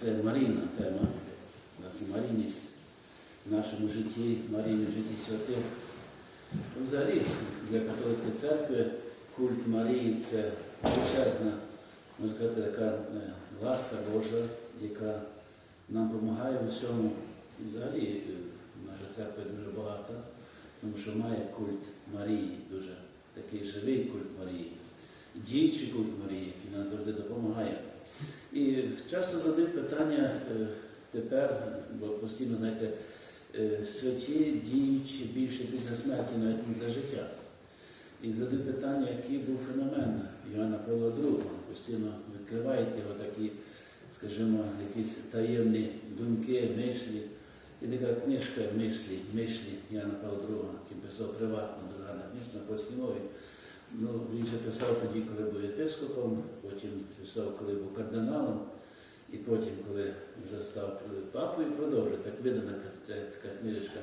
це Марійна тема. У Марійність в нашому житті, Марійні в житті святих. Ну, Взагалі, для католицької церкви культ Марії це величезна, можна сказати, така е, ласка Божа, яка нам допомагає в усьому. І взагалі е, наша церква дуже багата, тому що має культ Марії, дуже такий живий культ Марії діючий культ Марії, який нам завжди допомагає. І часто задають питання е, тепер, бо постійно, знаєте, е, святі діючі більше після смерті, навіть не за життя. І задають питання, який був феномен Йоанна Павла II. Постійно відкриваєте його такі, скажімо, якісь таємні думки, мислі. І така книжка мислі, мислі Яна Павла II, який писав приватно, книжка на польській мові. Ну, він же писав тоді, коли був єпископом, потім писав, коли був кардиналом, і потім, коли вже став папою, продовжив. Так видана та- та- така книжечка.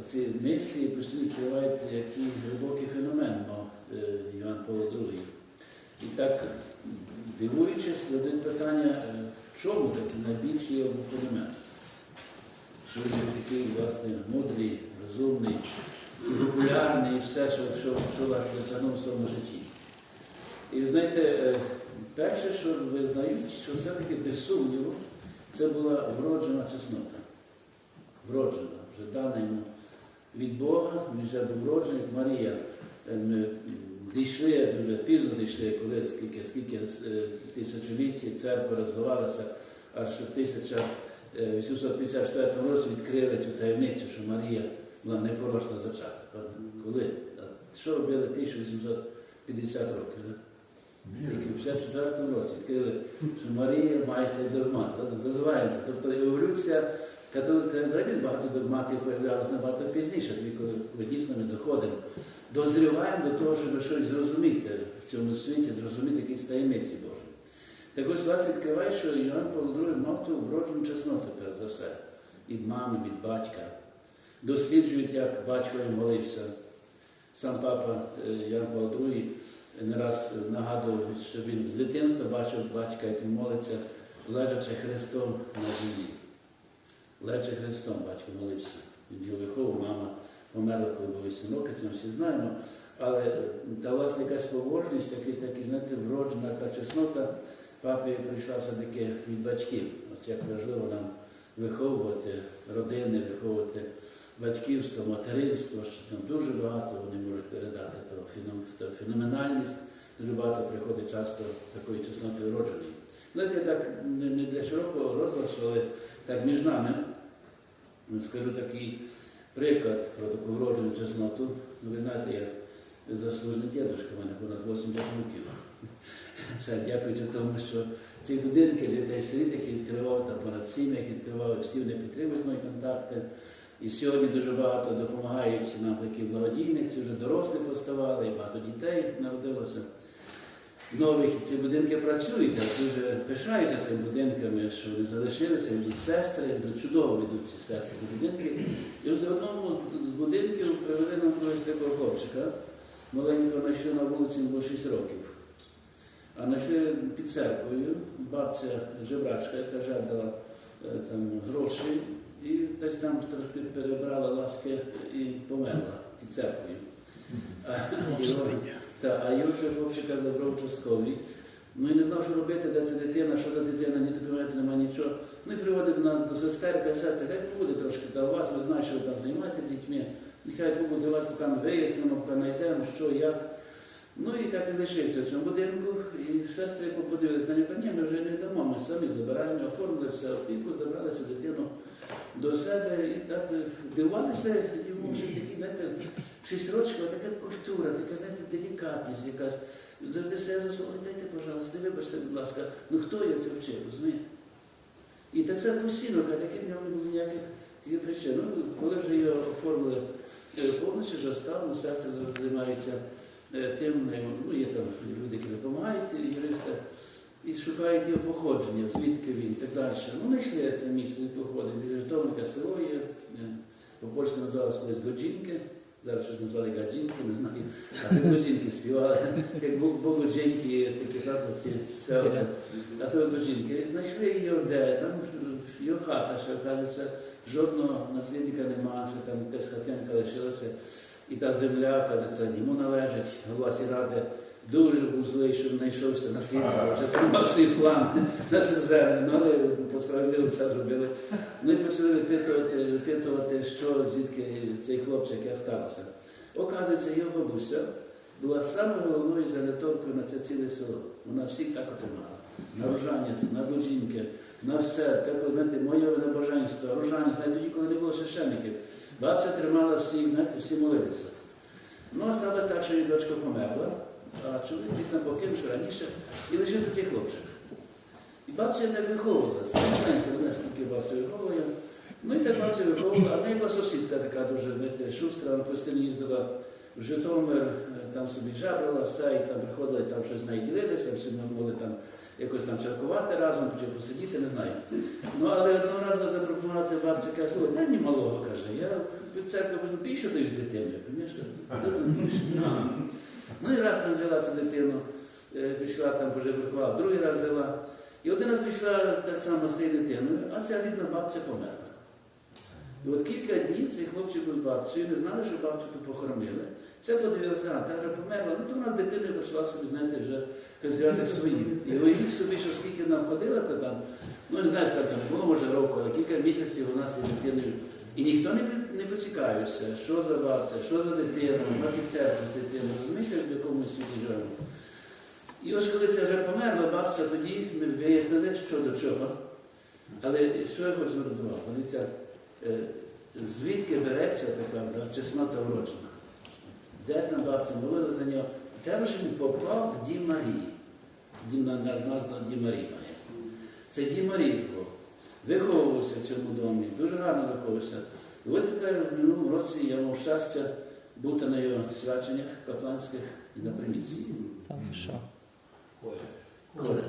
Оці мислі постійно відкривають, який глибокий феномен мав е, Іван Павло II. І так, дивуючись, задають питання, е, чому такий найбільший феномен? Що він такий, власне, мудрий, розумний, популярний і все, що, що, що вас досягнув в своєму житті. І ви знаєте, е, перше, що визнають, що все-таки без сумніву, це була вроджена чеснота. Вроджена, вже дана йому від Бога, він вже був вроджений, Марія. Е, Ми дійшли, дуже пізно дійшли, коли скільки, скільки е, церква розвивалася, аж в 1854 році відкрили цю таємницю, що Марія була непорочна зачата. Правда? Коли? Що робили 1850 років? да? Тільки в 54 році відкрили, що Марія має цей догмат. Розвиваємося. Тобто еволюція католицька взагалі багато догматів появлялося набагато пізніше, тоді, коли, коли дійсно ми доходимо, дозріваємо до того, щоб щось зрозуміти в цьому світі, зрозуміти якісь таємниці Божі. Так ось вас відкриває, що Іоанн Павло II мав ту вроджену чесноту, перш за все, від мами, від батька. Досліджують, як батько молився. Сам папа е, Ян Павло II не раз нагадував, що він з дитинства бачив батька, як молиться, лежачи Христом на землі. Лежачи Христом батько молився. Він його виховував, мама померла, коли був 8 років, це ми всі знаємо. Але е, та власне якась побожність, якась такі, знаєте, вроджена така чеснота, папі прийшла все-таки від батьків. Ось як важливо нам виховувати родини, виховувати батьківство, материнство, що там дуже багато вони можуть передати та феноменальність, дуже багато приходить часто такої чесноти вродженої. Знаєте, так не для широкого розгласу, але так між нами скажу такий приклад про таку вроджену чесноту. Ну, ви знаєте, я заслужений дідушка, в мене понад 80 років. Це дякуючи тому, що ці будинки дітей сиріт, які відкривав, там понад сім, які відкривав, всі вони підтримують мої контакти. І сьогодні дуже багато допомагають нам такі благодійних, це вже дорослі поставали, і багато дітей народилося. Нових ці будинки працюють, я дуже пишаюся цими будинками, що вони залишилися, йдуть сестри, йдуть чудово ведуть ці сестри з будинки. І в одному з будинків привели нам когось такого хлопчика. Маленького знайшли на вулиці, було 6 років. А знайшли під церквою, бабця жебрачка, яка жадала е, там гроші, і десь там трошки перебрала ласки і померла під церквою. А його, цього хлопчика забрав участковий. Ну і не знав, що робити, де це дитина, що за дитина, ні документів немає нічого. Ну і приводив нас до сестер, каже, сестри, хай побуде трошки та у вас, ви знаєте, що ви там займаєтесь з дітьми. Нехай побуде вас, поки ми вияснимо, поки знайдемо, що, як. Ну і так і лишився в цьому будинку, і сестри подивилися на нього, ні, ми вже не дамо, ми самі забираємо, оформили все опіку, забрали цю дитину до себе і так е, дивувалися йому, що такі, знаєте, 6 років, така культура, така, знаєте, делікатність якась. Завжди сльози, ой, дайте, пожалуйста, вибачте, будь ласка, ну хто я це вчив, розумієте? І так це постійно, каже, таких в нього не було ніяких причин. Ну, коли вже його оформили е, повністю, вже став, ну, сестри завжди тим, е, ну, є там люди, які допомагають, юристи, і шукають його походження, звідки він, і так далі. Ну, знайшли це місце, він походить, біля Житомирка село є, е, по-польськи називалося колись Годжінки, зараз щось назвали Гаджінки, не знаю, а це Годжінки співали, як Бог- Богоджінки, є такі ці села. А то Годжінки. Знайшли його де, там його хата, ще кажеться, жодного наслідника немає, що там якась хатинка лишилася. І та земля, кажеться, йому належить, голова сільради дуже був злий, що знайшовся на наслідник, вже тримав свій план на цю землю, ну, але по справедливо все зробили. Ну і почали випитувати, випитувати, що звідки цей хлопчик як стався. Оказується, його бабуся була самою головною заляторкою на це ціле село. Вона всіх так отримала. На рожанець, на боджінки, на все. Так, знаєте, моє небоженство, рожанець, навіть тоді, коли не було священників. Бабця тримала всіх, знаєте, всі молилися. Ну, а сталося так, що її дочка померла, а чоловік дійсно покинув ще раніше і лишився цей хлопчик. І бабця так виховувала, самотненько, вона скільки бабця виховує. Ну і так бабця виховувала, а в неї була сусідка така дуже, знаєте, шустра, вона постійно їздила в Житомир, е, там собі жабрала, все, і там приходили, там щось з нею ділилися, всі ми там якось там чаркувати разом, чи посидіти, не знаю. Ну, але одного разу запропонувала ця бабця, каже, слухай, дай мені малого, каже, я від церкви більше даю з дитиною? Більше? Ну і раз там взяла цю дитину, е, пішла там пожебракувала, другий раз взяла. І один раз пішла так само з цією дитиною, а ця рідна бабця померла. І от кілька днів цей хлопчик був з бабцею, не знали, що бабцю тут похоронили. Це подивилася, а та вже померла. Ну то вона з дитиною почала собі, знаєте, вже казати свої. І уявіть собі, що скільки вона ходила, то там, ну не знаю, скільки там було, може року, але кілька місяців вона з цією дитиною. І ніхто не, не поцікавився, що за бабця, що за дитина, вона під з дитиною. Розумієте, в якому світі живемо? І ось коли це вже померла бабця, тоді ми вияснили, що до чого. Але що я хочу Дивіться, е, звідки береться така да, чеснота вроджена? Де там бабця молила за нього? Треба, щоб він попав в дім Марії. Дім на нас названо Дім Марії має. Це Дім Марії був. Виховувався в цьому домі, дуже гарно виховувався. І ось тепер в минулому році я мав щастя бути на його свяченнях капланських і на приміції. Там що? Коли.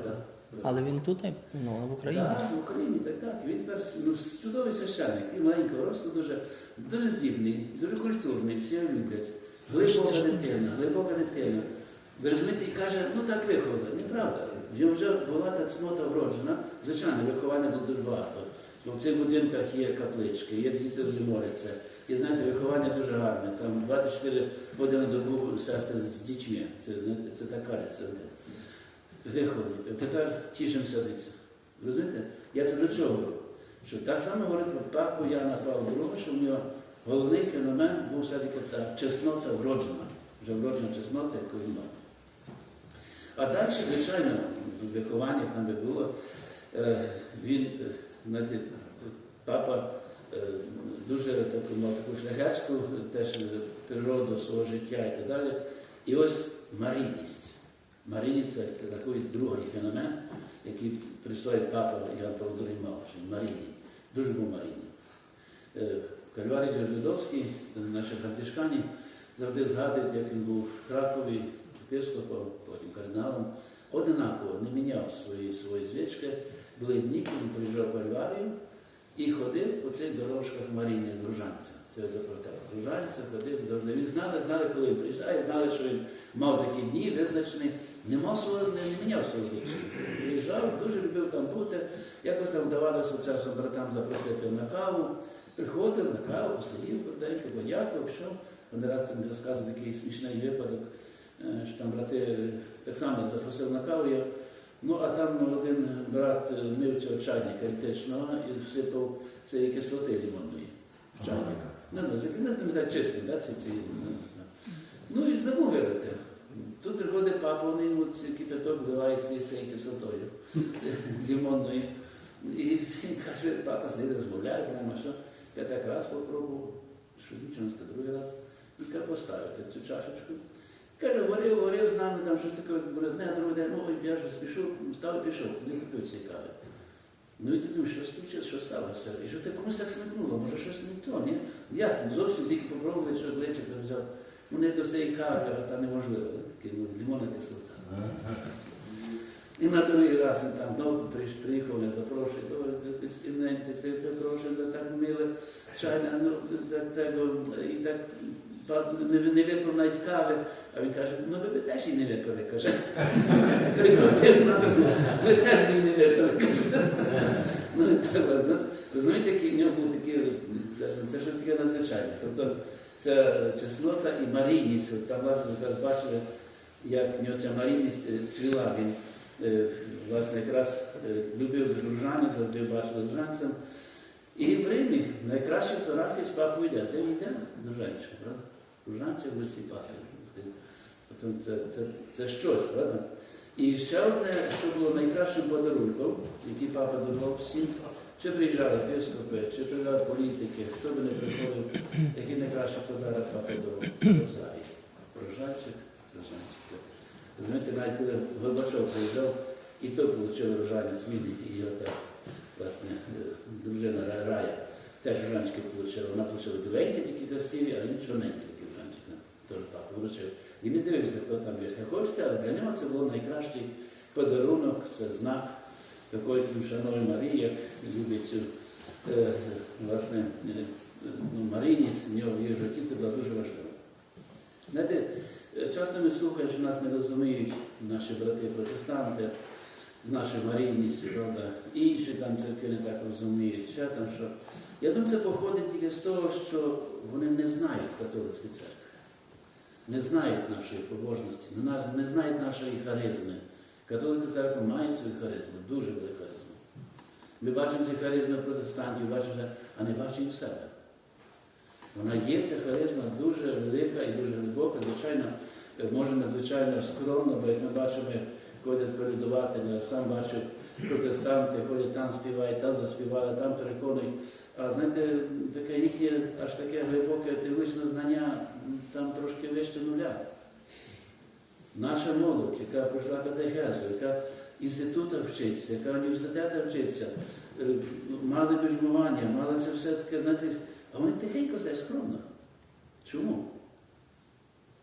Але він тут, ну, в Україні. Так, в Україні, так, так. Він тепер ну, чудовий священник, і маленького росту, дуже, дуже здібний, дуже культурний, всі його люблять. Глибока дитина, глибока дитина. Ви розумієте, і каже, ну так виховали. Неправда. В нього вже була та цнота вроджена. Звичайно, виховання було дуже багато. Бо в цих будинках є каплички, є діти моляться. І знаєте, виховання дуже гарне. Там 24 години добу сестри з дітьми. Це, знаєте, це така рецепт. Виховані. Тепер тішимося цього. Розумієте? Я це до чого говорю? Що так само говорить про папу Яна Павла II, що в нього головний феномен був все-таки та чеснота вроджена. Вже вроджена чеснота, яку він мав. А далі, звичайно, в вихованні там би було, е, він, е, знаєте, папа е, дуже таку мав таку шляхетську теж природу свого життя і так далі. І ось марійність. Марійність це такий другий феномен, який присвоїв папа Іван Павло II мав, що. Дуже був марійний. Кальварій Жидовський, наші франтишкані, завжди згадують, як він був в Кракові, єпископом, потім кардиналом. Одинаково не міняв свої, свої звички. Були дні, він приїжджав в Кальварію і ходив по цих дорожках Маріні з Ружанця. Це я. Ружанця ходив завжди. Він знали, знали, коли він приїжджає, знали, що він мав такі дні визначені. Не мав свого, не, не міняв свого звички. Приїжджав, дуже любив там бути. Якось там вдавалося часом братам запросити на каву. Приходив на каву, посидів коротенько, подякував, пішов. Один раз там розказував такий смішний випадок, е, що там брати е, так само запросив на каву. Я, ну, а там один брат е, мив цього чайника електричного і всипав цієї кислоти лимонної в чайник. Ну, ну, закинути не так чисто, да, ці, ці, ну, ну. ну і забув вилити. Тут приходить папа, вони йому цей кипяток вливає з цією кислотою лимонною. І він каже, папа сидить, розмовляє з нами, що я так раз попробував, що сказав, другий раз, і каже, поставити цю чашечку. Каже, говорив, говорив з нами, там щось таке, одне, друге, день, ну, я вже спішов, став і пішов, не купив цієї кави. Ну і ти думаєш, що случилось, що сталося? І що ти комусь так смикнуло, може щось не то, ні? Я зовсім тільки попробував, що глечик взяв. Ну не до цієї кави, а та неможливо, таке, ну, лимонна кислота. І на другий раз він там знову приїхав, мене запрошує, до стільненці, все да так мили, чайна, ну, за tego, і так не, не випив навіть кави, а він каже, ну ви теж її не випили, каже. Ви теж її не випили, каже. Ну, і так, ладно. Розумієте, який в нього був такий, це, це щось таке надзвичайне. Тобто ця чеснота і марійність, там якраз бачили, як в нього ця марійність е, цвіла. Він власне якраз е, любив дружани, завжди бачив дружанцем. І в Римі найкращі фотографії з папою йде. Де йде? Дружанчик, правда? Дружанчик вулиці папи. Тобто це, це, це щось, правда? І ще одне, що було найкращим подарунком, який папа давав всім, чи приїжджали епископи, чи приїжджали політики, хто би не приходив, який найкращий подарунок папа давав Розарій. Рожанчик, рожанчик. Розумієте, навіть коли Горбачов приїжджав, і то отримали рожанець він і його та, власне, е, дружина Рая. Теж рожанчики отримали. Вона отримала біленькі такі красиві, а він чорненькі такі рожанчики. Теж папа вручив. І не дивився, хто там є. Хочете, але для нього це був найкращий подарунок, це знак такої шановної Марії, як любить цю е, власне, е, ну, Марійність, в нього в її житті це було дуже важливо. Знаєте, часто ми слухаємо, що нас не розуміють наші брати протестанти з нашою Марійністю, правда, інші там церкви не так розуміють, ще там що. Я думаю, це походить тільки з того, що вони не знають католицькі церкви не знають нашої побожності, не, знають нашої харизми. Католицька церква має свою харизму, дуже велику харизму. Ми бачимо ці харизми протестантів, бачимо, а не бачимо себе. Вона є, ця харизма дуже велика і дуже глибока, звичайно, е, може надзвичайно скромно, бо як ми бачимо, як ходять колядувати, я сам бачив протестанти, ходять там співають, там заспівали, там переконують. А знаєте, таке їхнє аж таке глибоке теологічне знання там трошки вище нуля. Наша молодь, яка пройшла катехезу, яка інститута вчиться, яка університета вчиться, е, мали біжмування, мали це все таке, знаєте, а вони тихенько все скромно. Чому?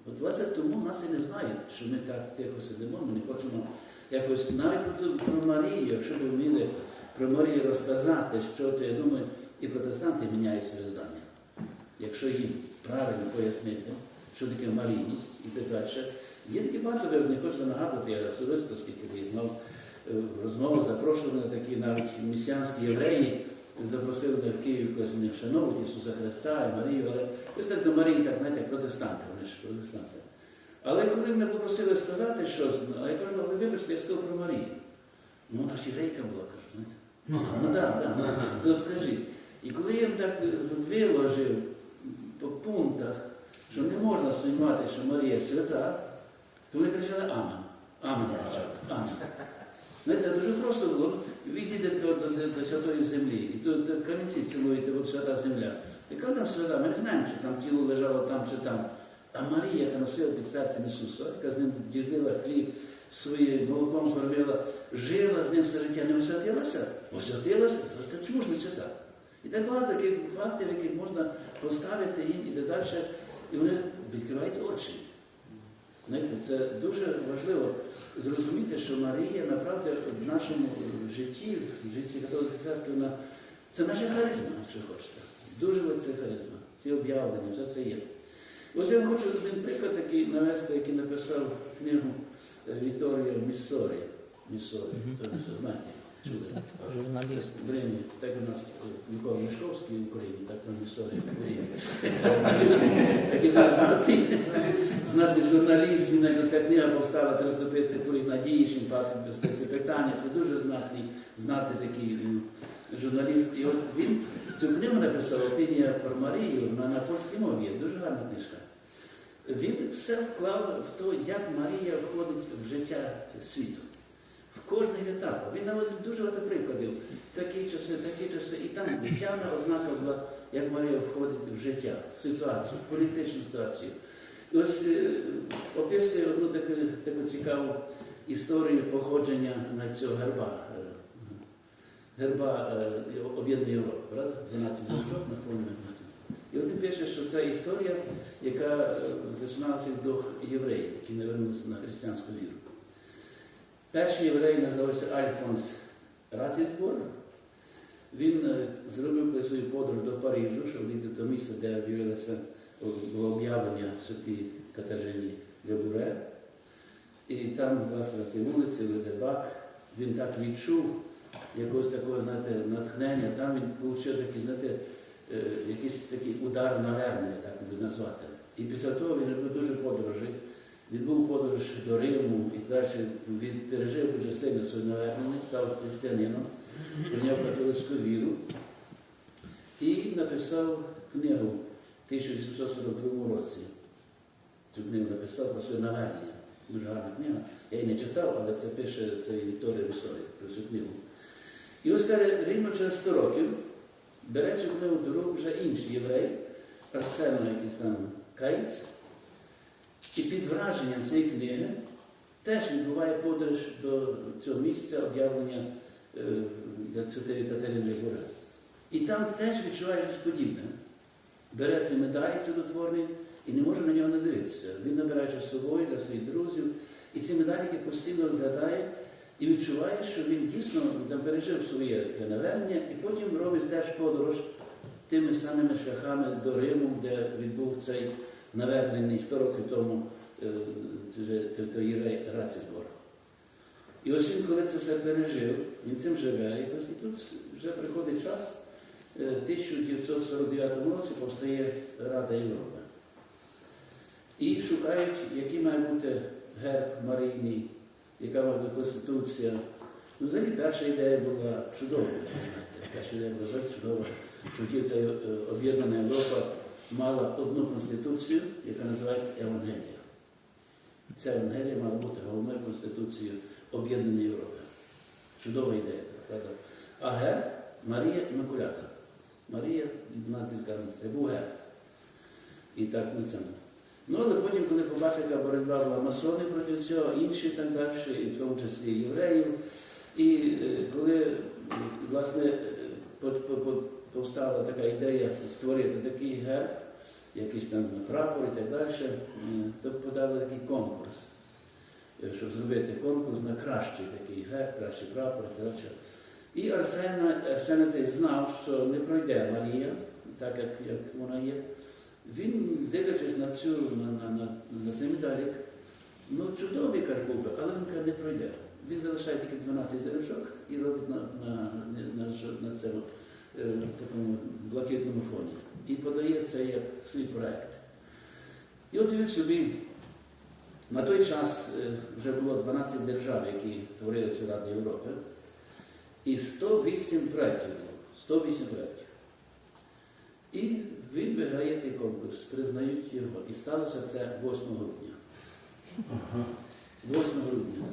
От власне тому нас і не знають, що ми так тихо сидимо, ми не хочемо якось навіть про, Марію, якщо ви вміли про Марію розказати, що то, я думаю, і протестанти міняють своє здання. Якщо їм правильно пояснити, що таке марійність і так далі. Є такі багато, не хочу нагадувати, я особисто, скільки мав розмову, запрошували на такі навіть місіанські євреї, запросили мене в Київ, якось вони вшановують Ісуса Христа і Марію, але ось так до Марії, так знаєте, як протестанти, вони ж протестанти. Але коли мене попросили сказати щось, а я кажу, але вибачте, я сказав про Марію. Ну, вона ж єврейка була, кажу, знаєте. Ну так, так, то скажіть. І коли я їм так е, виложив по пунктах, що не можна сумнівати, що Марія свята, то вони кричали Амен. Амен кричали. Амен. Знаєте, дуже просто було. Відійдете до, до святої землі, і тут камінці цілуєте, от свята земля. Яка там свята? Ми не знаємо, чи там тіло лежало там чи там. А Марія, яка носила під серцем Ісуса, яка з ним ділила хліб, своїм молоком кормила, жила з ним все життя, не освятилася? Освятилася? Та чому ж не свята? І так багато таких фактів, яких можна поставити їм і далі, і вони відкривають очі. Знаєте, це дуже важливо зрозуміти, що Марія направді в нашому житті, в житті католицької церкви, вона це наша харизма, якщо хочете. Дуже велика харизма. Ці об'явлення, все це є. Ось я вам хочу один приклад такий навести, який написав книгу е, Віторіо Міссорі. Міссорі, Мгм. то ви все знаєте. Так, журналіст. Так у нас е, Микола Мішковський в Україні, так в Римі. Такий дуже знатний, знатний журналіст, він навіть ця книга повстала розробити політ надії, це питання. Це дуже знатний, знатний такий журналіст. І от він цю книгу написав Опінія про Марію на, на польській мові. Дуже гарна книжка. Він все вклав в те, як Марія входить в життя світу. В кожних етапах. Він наводив дуже багато прикладів. Такі часи, такі часи. І там явна ознака була, як Марія входить в життя, в ситуацію, в політичну ситуацію. І ось е, описує одну таку, таку цікаву історію походження на цього герба. е, Герба е, Об'єднаної Європи, правда? 12 зірочок на фоні. І він пише, що це історія, яка починалася від двох євреїв, які не вернулися на християнську віру. Перший єврей називався Альфонс Ратісбор. Він е, зробив свою подорож до Парижу, щоб дійти до місця, де об'явилося було об'явлення святій Катажині Лебуре. І там, власне, вулиці, Ледебак, він так відчув якогось такого, знаєте, натхнення. Там він отримав такий, знаєте, е, якийсь такий удар навернення, так би назвати. І після того він робив дуже подорожі. Відбув подорож до Риму і далі він пережив дуже сильно своє навернення, став християнином, прийняв католицьку віру і написав книгу в 1842 році. Цю книгу написав про своє навернення. Дуже гарна книга. Я її не читав, але це пише цей Вікторія Вісорі про цю книгу. І ось каже, рівно через 100 років бере цю книгу до рук вже інший єврей, Арсено якийсь там Каїць, і під враженням цієї книги теж відбуває подорож до цього місця об'явлення е, для Святої Катерини Гори. І там теж відчуває щось подібне. Бере цей медаль чудотворний і не може на нього не дивитися. Він набирає з собою для своїх друзів, і ці медаліки постійно розглядає і відчуває, що він дійсно пережив своє навернення, і потім робить теж подорож тими самими шляхами до Риму, де відбув цей навернений 100 років тому е, єврей Рацибор. І ось він, коли це все пережив, він цим живе, і тут вже приходить час, е, в 1949 році повстає Рада Європи. І шукають, який має бути герб Марійний, яка має бути конституція. Ну, взагалі, перша ідея була чудова, знаєте. Перша ідея була чудова, що хотів ця е, об'єднана Європа мала одну конституцію, яка називається Евангелія. Ця Евангелія мала бути головною конституцією об'єднаної Європи. Чудова ідея, правда? А герб Марія Іммакулята. Марія нас зірками, це був герб. І так на цьому. Ну, але потім, коли побачив, яка боротьба була масони проти цього, інші і так далі, і в тому числі євреїв. І е, коли власне е, по- по- по- повстала така ідея створити такий герб, якийсь там прапор і так далі, е, то подали такий конкурс, е, щоб зробити конкурс на кращий такий герб, кращий прапор і так далі. І Арсен, Арсен цей знав, що не пройде Марія, так як, як вона є. Він, дивлячись на цю на, на, на, на цей медалік, ну чудовий каже, був би, але він каже, не пройде. Він залишає тільки 12 зірочок і робить на, на, на, на, на цьому е, такому блакитному фоні. І подає це як свій проект. І от уявіть собі, на той час е, вже було 12 держав, які творили цю Раду Європи, і 108 проєктів було. 108 проєктів. І він виграє цей конкурс, признають його. І сталося це 8 грудня. 8 грудня.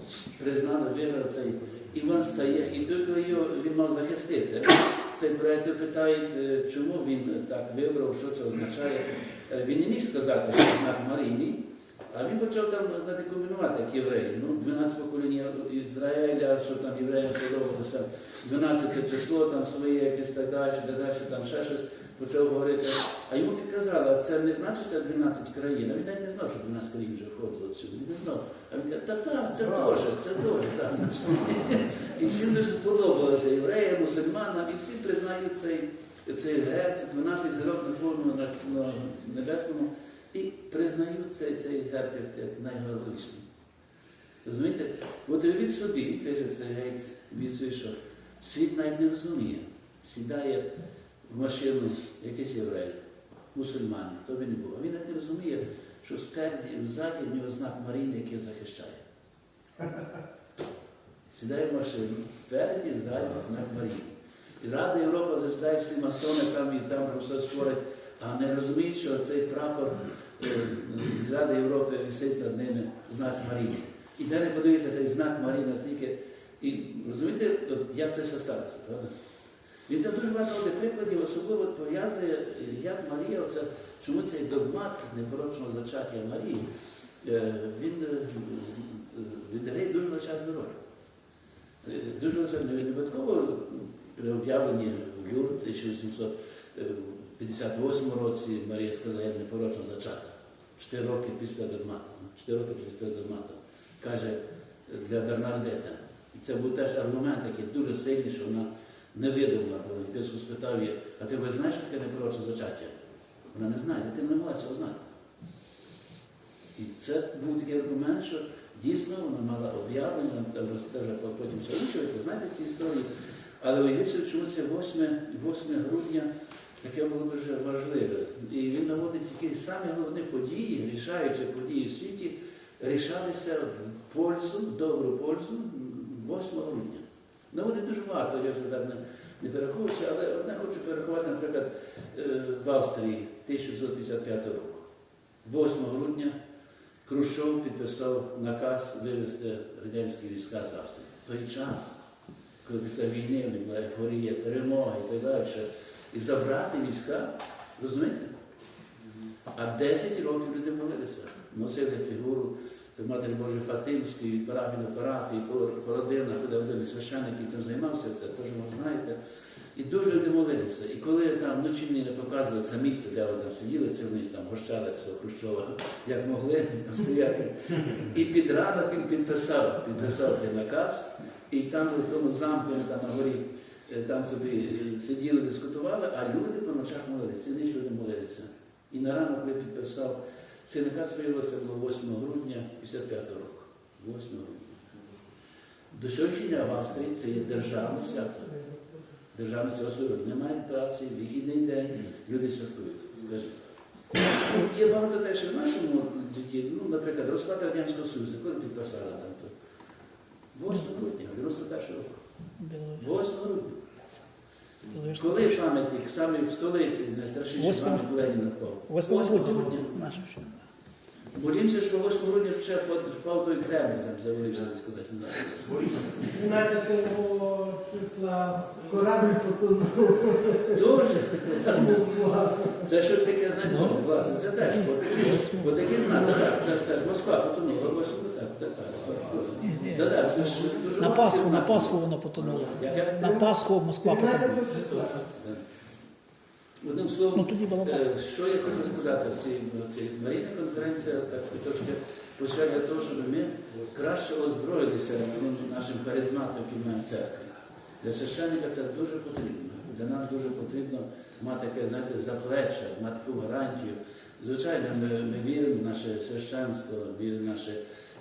Признали, виграв цей. І він стає, і коли його він мав захистити, цей проєкт питають, е, чому він так вибрав, що це означає. Е, Він не міг сказати, що знак Марійний, А він почав там комбінувати, як євреї. Ну, 12 поколінь Ізраїля, що там євреям сподобалося, 12 це число, там своє якесь так далі, далі, там ще щось почав говорити. А йому підказали, а це не значить 12 країн. А він навіть не знав, що 12 країн вже входило всюди. Він не знав. А він каже, та так, це теж, це теж, так. І всім дуже сподобалося євреям, мусульманам, і всі признають цей, цей герб, 12 зірок на форму на, небесному, і признають цей, цей герб як це найголовніший. Розумієте? От уявіть собі, каже цей гейць, візує, що світ навіть не розуміє. Сідає в машину якийсь єврей, мусульманин, хто він не був. А він навіть не розуміє, що спереді і ззаді в нього знак Марії, який захищає. Сідає в машину, спереді і ззаді знак Марії. І Рада Європа засідає всі масони там і там про все спорять, а не розуміють, що цей прапор е, Ради Європи висить над ними знак Марії. І не подивитися цей знак Марії настільки. І розумієте, як це все сталося, правда? Він там дуже багато прикладів, особливо пов'язує, як Марія, оце, чому цей догмат непорочного зачаття Марії, е, він е, е, відіграє дуже величезну роль. Е, Дуже величезну не випадково при об'явленні в Люр 1858 році Марія сказала, я непорочно зачата. Чотири роки після догмату. Чотири роки після догмату. Каже для Бернардета. І це був теж аргумент такий дуже сильний, що вона не видумала. Бо Єпископ спитав її, а ти ви знаєш, таке непорочне зачаття? Вона не знає, дитина не могла цього знати. І це був такий аргумент, що дійсно вона мала об'явлення, потім все вчується, знаєте ці історії. Але уявіть собі, чому це 8, 8 грудня таке було дуже важливе. І він наводить такі самі головні події, рішаючі події в світі, рішалися в пользу, в добру пользу 8 грудня. Наводить дуже багато, я вже так не, не перераховуюся, але одне хочу перерахувати, наприклад, е, в Австрії 1955 року. 8 грудня Хрущов підписав наказ вивезти радянські війська з Австрії. Той час, коли після війни в них була ейфорія, перемога і так далі, і забрати війська, розумієте? А 10 років люди молилися, носили фігуру Матері Божої Фатимської, від парафії до парафії, по, по родинах, куди один священник, який цим займався, це теж ви знаєте. І дуже люди молилися. І коли там вночі мені не показували це місце, де вони там сиділи, це вони там гощали цього Хрущова, як могли стояти. І під ранок він підписав, підписав цей наказ, і там в тому замку, там на горі, там собі сиділи, дискутували, а люди по ночах молилися, ці ніч люди молилися. І на ранок, коли підписав, цей наказ виявився було 8 грудня 55 року. 8 грудня. До дня в Австрії це є державне свято. Державне свято немає праці, вихідний день, люди святкують. Скажіть. Є багато те, що в нашому житті, ну, наприклад, розпад Радянського Союзу, коли підписали там то? 8 грудня, 91 року. 8 грудня. Коли пам'ятник саме в столиці найстрашніший Восьмого- пам'ятник Леніна впав? 8 грудня. Грудня. Що. Молімося, що 8 грудня ще впав- впав той Кремль, там завалився десь кудись, не знаю. 13 числа корабль потонув. Дуже. Москва. Це щось таке, знаєте, ну, власне, це теж. Бо такі знаки, так, це, це ж Москва потонула, ось так, так, так. Так, це ж дуже На Пасху, на. Пасху воно потонуло. На Пасху Москва потонула. 13 числа. Одним словом, Ну Е. Що я хочу сказати в цій, Марійна конференція так трошки посвятила того, щоб ми краще озброїлися цим нашим харизматом, маємо в. Для священника це дуже потрібно. Для нас дуже потрібно мати таке, знаєте, заплече, мати таку гарантію. Звичайно, ми, ми віримо в наше священство, віримо в наше,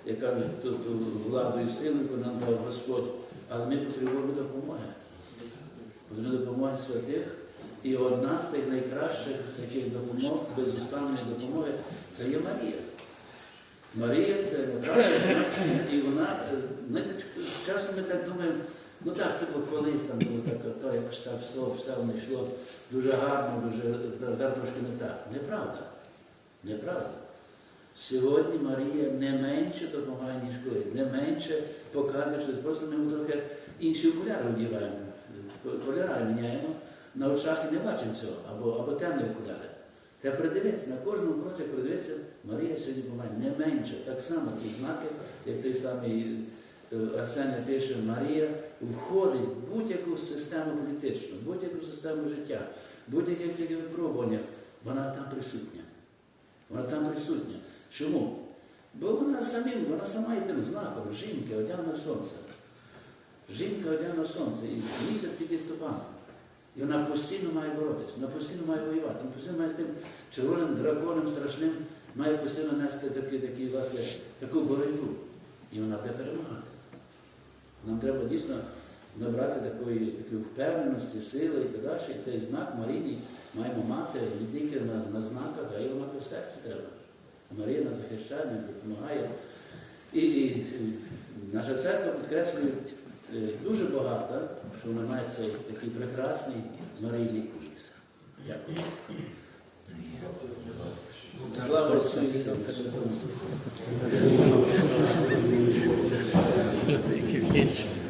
як кажуть, ту, ту владу і силу, яку нам дав Господь, але ми потребуємо допомоги. Потрібно допомоги святих. І одна з тих найкращих таких допомог, безустанної допомоги, це є Марія. Марія це нас, і вона, е, знаєте, часто ми так думаємо, ну так, це було колись там було так, якось так все, все воно йшло дуже гарно, дуже зараз трошки не так. Неправда. Неправда. Сьогодні Марія не менше допомагає, ніж колись, не менше показує, що просто ми трохи інші окуляри одіваємо, кольори міняємо, на очах і не бачимо цього, або, або темні окуляри. Треба придивитися, на кожному кроці придивитися, Марія сьогодні помагає не менше. Так само ці знаки, як цей самий е, Арсен пише, Марія входить в будь-яку систему політичну, будь-яку систему життя, будь-яких таких випробуваннях, вона там присутня. Вона там присутня. Чому? Бо вона самим, вона сама є тим знаком, жінка одягна сонце. Жінка одягна сонце, і місяць під листопадом. І вона постійно має боротися, вона постійно має воювати, вона постійно має з тим червоним драконом страшним, має постійно нести такі, такі, власне, таку боротьбу. І вона буде перемагати. Нам треба дійсно набратися такої, такої впевненості, сили і так далі. І цей знак Марії маємо мати не тільки на, на знаках, а його мати в серці треба. Марія нас захищає, нам допомагає. І, і, наша церква підкреслює е, дуже багато, що вона має цей такий прекрасний Марійний культ. Дякую. Слава Отцю і Сину, і Святому Духу. Які вічні.